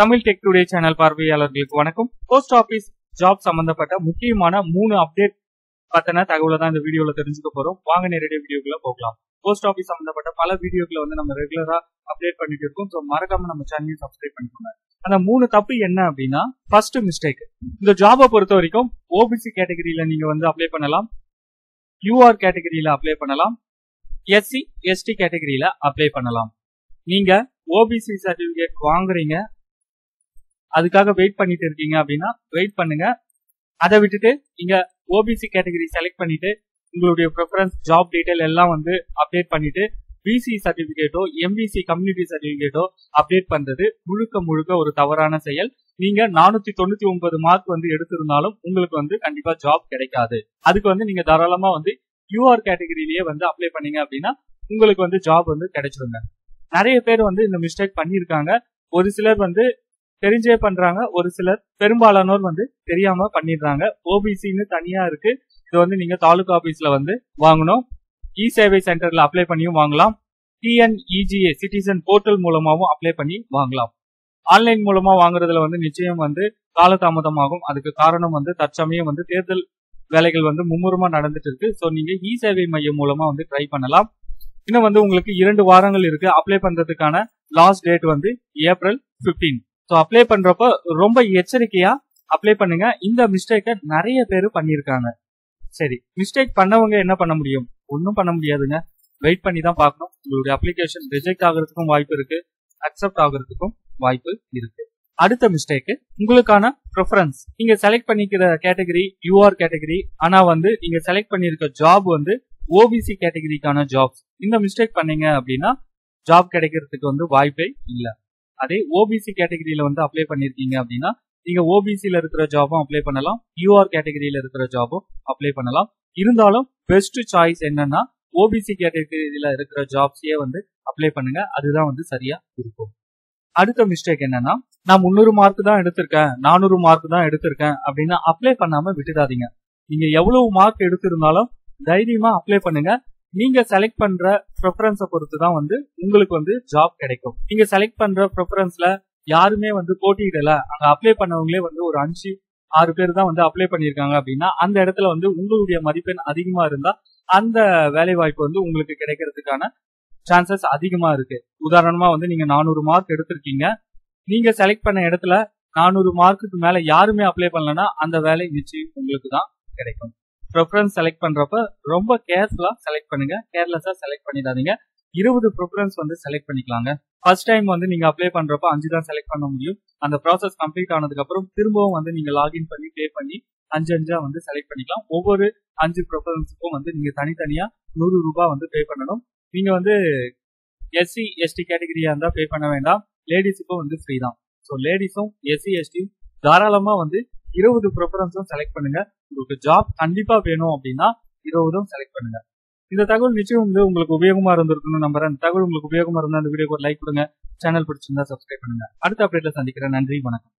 Tamil tech today channel பார்வையாளர்களுக்கு வணக்கம். Post office job சம்பந்தப்பட்ட முக்கியமான மூணு அப்டேட் பத்தின தகவலை தான் இந்த வீடியோல தெரிஞ்சுக்க போறோம். வாங்க நேரடியாக வீடியோக்குள்ள போகலாம். போஸ்ட் ஆபீஸ் சம்பந்தப்பட்ட பல வீடியோக்களை வந்து நம்ம ரெகுலரா அப்டேட் பண்ணிட்டு இருக்கோம். ஸோ மறக்காம நம்ம சேனலையும் சப்ஸ்கிரைப் பண்ணிக்கோங்க. அந்த மூணு தப்பு என்ன அப்படின்னா ஃபர்ஸ்ட் மிஸ்டேக் இந்த ஜாபை பொறுத்த வரைக்கும் ஓபிசி கேட்டகரியில நீங்க வந்து அப்ளை பண்ணலாம். யூஆர் கேட்டகரியில அப்ளை பண்ணலாம். எஸ்சி எஸ்டி கேட்டகரியில அப்ளை பண்ணலாம். நீங்க ஓபிசி சர்டிபிகேட் வாங்குறீங்க. அதுக்காக வெயிட் பண்ணிட்டு இருக்கீங்க அப்படின்னா வெயிட் பண்ணுங்க. அதை விட்டுட்டு நீங்க ஓபிசி கேட்டகரி செலக்ட் பண்ணிட்டு உங்களுடைய ப்ரிஃபரன்ஸ் ஜாப் டீட்டெயில் எல்லாம் வந்து அப்டேட் பண்ணிட்டு பிசி சர்டிபிகேட்டோ எம்பிசி கம்யூனிட்டி சர்டிபிகேட்டோ அப்டேட் பண்றது முழுக்க முழுக்க ஒரு தவறான செயல். நீங்க நானூத்தி தொண்ணூத்தி ஒன்பது மார்க் வந்து எடுத்திருந்தாலும் உங்களுக்கு வந்து கண்டிப்பா ஜாப் கிடைக்காது. அதுக்கு வந்து நீங்க தாராளமா வந்து யூஆர் கேட்டகரியிலேயே வந்து அப்ளை பண்ணீங்க அப்படின்னா உங்களுக்கு வந்து ஜாப் வந்து கிடைச்சிருங்க. நிறைய பேர் வந்து இந்த மிஸ்டேக் பண்ணியிருக்காங்க. ஒரு சிலர் வந்து தெரிஞ்சே பண்றாங்க. ஒரு சிலர் பெரும்பாலானோர் வந்து தெரியாம பண்ணிடுறாங்க. ஓபிசின்னு தனியா இருக்கு. இது வந்து நீங்க தாலுகா ஆபீஸ்ல வந்து வாங்கணும். இ சேவை சென்டர்ல அப்ளை பண்ணியும் வாங்கலாம். டிஎன்இஜிஏ சிட்டிசன் போர்ட்டல் மூலமாவும் அப்ளை பண்ணி வாங்கலாம். ஆன்லைன் மூலமா வாங்குறதுல வந்து நிச்சயம் வந்து காலதாமதமாகும். அதுக்கு காரணம் வந்து தற்சமயம் வந்து தேர்தல் வேலைகள் வந்து மும்முரமா நடந்துட்டு இருக்கு. ஸோ நீங்க இ சேவை மையம் மூலமா வந்து ட்ரை பண்ணலாம். இன்னும் வந்து உங்களுக்கு இரண்டு வாரங்கள் இருக்கு. அப்ளை பண்றதுக்கான லாஸ்ட் டேட் வந்து ஏப்ரல் பிப்டீன் ஸோ அப்ளை பண்றப்ப ரொம்ப எச்சரிக்கையா அப்ளை பண்ணுங்க. இந்த மிஸ்டேக்கை நிறைய பேர் பண்ணியிருக்காங்க. சரி மிஸ்டேக் பண்ணவங்க என்ன பண்ண முடியும்? ஒன்றும் பண்ண முடியாதுங்க. வெயிட் பண்ணி தான் பார்க்கணும். உங்களுடைய அப்ளிகேஷன் ரிஜெக்ட் ஆகிறதுக்கும் வாய்ப்பு இருக்கு. அக்செப்ட் ஆகிறதுக்கும் வாய்ப்பு இருக்கு. அடுத்த மிஸ்டேக்கு உங்களுக்கான ப்ரிஃபரன்ஸ் நீங்க செலக்ட் பண்ணிக்கிற கேட்டகரி யூஆர் கேட்டகரி ஆனா வந்து நீங்க செலக்ட் பண்ணிருக்க ஜாப் வந்து ஓபிசி கேட்டகரிக்கான ஜாப்ஸ் இந்த மிஸ்டேக் பண்ணீங்க அப்படின்னா ஜாப் கிடைக்கிறதுக்கு வந்து வாய்ப்பே இல்லை. அதே ஓபிசி கேட்டகரியில வந்து அப்ளை பண்ணிருக்கீங்க அப்படின்னா நீங்க ஓபிசியில இருக்கிற ஜாபும் அப்ளை பண்ணலாம். யூஆர் கேட்டகரியில இருக்கிற ஜாபும் அப்ளை பண்ணலாம். இருந்தாலும் பெஸ்ட் சாய்ஸ் என்னன்னா ஓபிசி கேட்டகரியில இருக்கிற ஜாப்ஸையே வந்து அப்ளை பண்ணுங்க. அதுதான் வந்து சரியா இருக்கும். அடுத்த மிஸ்டேக் என்னன்னா நான் முந்நூறு மார்க் தான் எடுத்திருக்கேன். நானூறு மார்க் தான் எடுத்திருக்கேன் அப்படின்னு அப்ளை பண்ணாம விட்டுடாதீங்க. நீங்க எவ்வளவு மார்க் எடுத்திருந்தாலும் தைரியமா அப்ளை பண்ணுங்க. நீங்க செலக்ட் பண்ற ப்ரிஃபரன்ஸை பொறுத்து தான் வந்து உங்களுக்கு வந்து ஜாப் கிடைக்கும். நீங்க செலக்ட் பண்ற ப்ரிஃபரன்ஸ்ல யாருமே வந்து போட்டியிடல. அங்க அப்ளை பண்ணவங்களே வந்து ஒரு அஞ்சு ஆறு பேர் தான் வந்து அப்ளை பண்ணியிருக்காங்க அப்படின்னா அந்த இடத்துல வந்து உங்களுடைய மதிப்பெண் அதிகமா இருந்தா அந்த வேலை வாய்ப்பு வந்து உங்களுக்கு கிடைக்கிறதுக்கான சான்சஸ் அதிகமா இருக்கு. உதாரணமா வந்து நீங்க நானூறு மார்க் எடுத்திருக்கீங்க. நீங்க செலக்ட் பண்ண இடத்துல நானூறு மார்க்குக்கு மேல யாருமே அப்ளை பண்ணலன்னா அந்த வேலை நிச்சயம் உங்களுக்கு தான் கிடைக்கும். ப்ரிஃபரன்ஸ் செலக்ட் பண்றப்ப ரொம்ப கேர்ஃபுல்லா செலக்ட் பண்ணுங்க. கேர்லெஸ்ஸா செலக்ட் பண்ணிடாதீங்க. இருபது ப்ரிஃபரன்ஸ் வந்து செலக்ட் பண்ணிக்கலாங்க. ஃபர்ஸ்ட் டைம் வந்து நீங்க அப்ளை பண்றப்ப அஞ்சு தான் செலக்ட் பண்ண முடியும். அந்த ப்ராசஸ் கம்ப்ளீட் ஆனதுக்கு அப்புறம் திரும்பவும் வந்து நீங்க லாகின் பண்ணி பே பண்ணி அஞ்சு அஞ்சா வந்து செலக்ட் பண்ணிக்கலாம். ஒவ்வொரு அஞ்சு ப்ரிஃபரன்ஸுக்கும் வந்து நீங்க தனித்தனியா நூறு ரூபாய் வந்து பே பண்ணணும். நீங்க வந்து எஸ்சி எஸ்டி கேட்டகரியா இருந்தா பே பண்ண வேண்டாம். லேடிஸுக்கும் வந்து ஃப்ரீ தான். ஸோ லேடிஸும் எஸ்சி எஸ்டியும் தாராளமா வந்து இருபது ப்ரிஃபரன்ஸும் செலக்ட் பண்ணுங்க. உங்களுக்கு ஜாப் கண்டிப்பா வேணும் அப்படின்னா இருபதும் செலக்ட் பண்ணுங்க. இந்த தகவல் நிச்சயம் வந்து உங்களுக்கு உபயோகமா இருந்திருக்குன்னு நம்புறேன். இந்த தகவல் உங்களுக்கு உபயோகமா இருந்தா அந்த வீடியோக்கு ஒரு லைக் கொடுங்க. சேனல் பிடிச்சிருந்தா சப்ஸ்கிரைப் பண்ணுங்க. அடுத்த அப்டேட்ல சந்திக்கிறேன். நன்றி வணக்கம்.